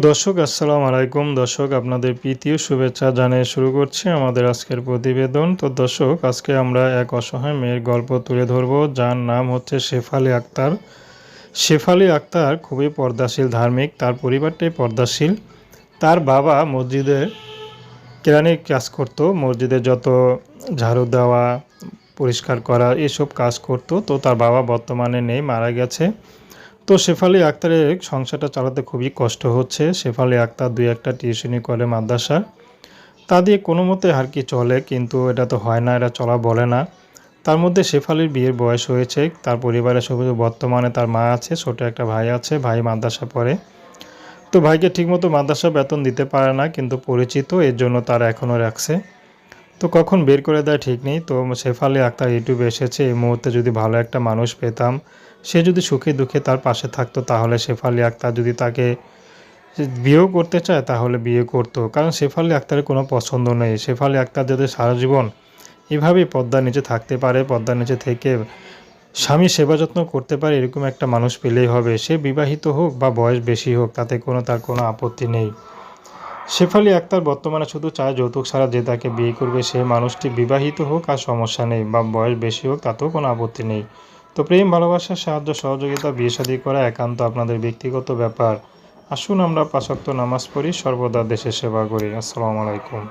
দর্শক, আসসালাম আলাইকুম। দর্শক, আপনাদের প্রীতীয় শুভেচ্ছা জানিয়ে শুরু করছি আমাদের আজকের প্রতিবেদন। তো দর্শক, আজকে আমরা এক অসহায় মেয়ের গল্প তুলে ধরব। যার নাম হচ্ছে শেফালি আক্তার। শেফালি আক্তার খুবই পর্দাশীল ধার্মিক, তার পরিবারটাই পর্দাশীল। তার বাবা মসজিদে কেরানি কাজ করত, মসজিদে যত ঝাড়ু দেওয়া, পরিষ্কার করা, এসব কাজ করত। তো তার বাবা বর্তমানে নেই, মারা গেছে। তো শেফালি আক্তারের সংসারটা চালাতে খুবই কষ্ট হচ্ছে। শেফালি আক্তার দুই একটা টিউশনি করে মাদ্রাসা। তা দিয়ে কোনো মতে আর কি চলে, কিন্তু এটা তো হয় না এটা চলা বলে না। তার মধ্যে শেফালির বিয়ের বয়স হয়েছে, তার পরিবারের সব বর্তমানে তার মা আছে, ছোট একটা ভাই আছে, ভাই মাদ্রাসা পড়ে। তো ভাইকে ঠিকমতো মাদ্রাসা বেতন দিতে পারে না, কিন্তু পরিচিত, এর জন্য তারা এখনও রাখছে। তো কখন বের করে দেয় ঠিক নেই। তো শেফালি আক্তার ইউটিউবে এসেছে, এই মুহূর্তে যদি ভালো একটা মানুষ পেতাম, সে যদি সুখে দুঃখে তার পাশে থাকতো, তাহলে শেফালি আক্তার যদি তাকে বিয়েও করতে চায়, তাহলে বিয়ে করতো। কারণ শেফালি আক্তারের কোনো পছন্দ নেই। শেফালি আক্তার যদি সারা জীবন এভাবেই পদ্মার নিচে থাকতে পারে, পদ্মার নিচে থেকে স্বামী সেবা যত্ন করতে পারে, এরকম একটা মানুষ পেলেই হবে। সে বিবাহিত হোক বা বয়স বেশি হোক, তাতে কোনো তার কোনো আপত্তি নেই। শেফালি আক্তার বর্তমানে শুধু চায় যৌতুক ছাড়া যে তাকে বিয়ে করবে, সে মানুষটি বিবাহিত হোক আর সমস্যা নেই বা বয়স বেশি হোক, তাতেও কোনো আপত্তি নেই। তো প্রেম ভালোবাসার সাহায্য, সহযোগিতা, বিয়ে শাদী করা একান্ত আপনাদের ব্যক্তিগত ব্যাপার। আসুন আমরা পাশাক্ত নামাজ পড়ি, সর্বদা দেশের সেবা করি। আসসালামু আলাইকুম।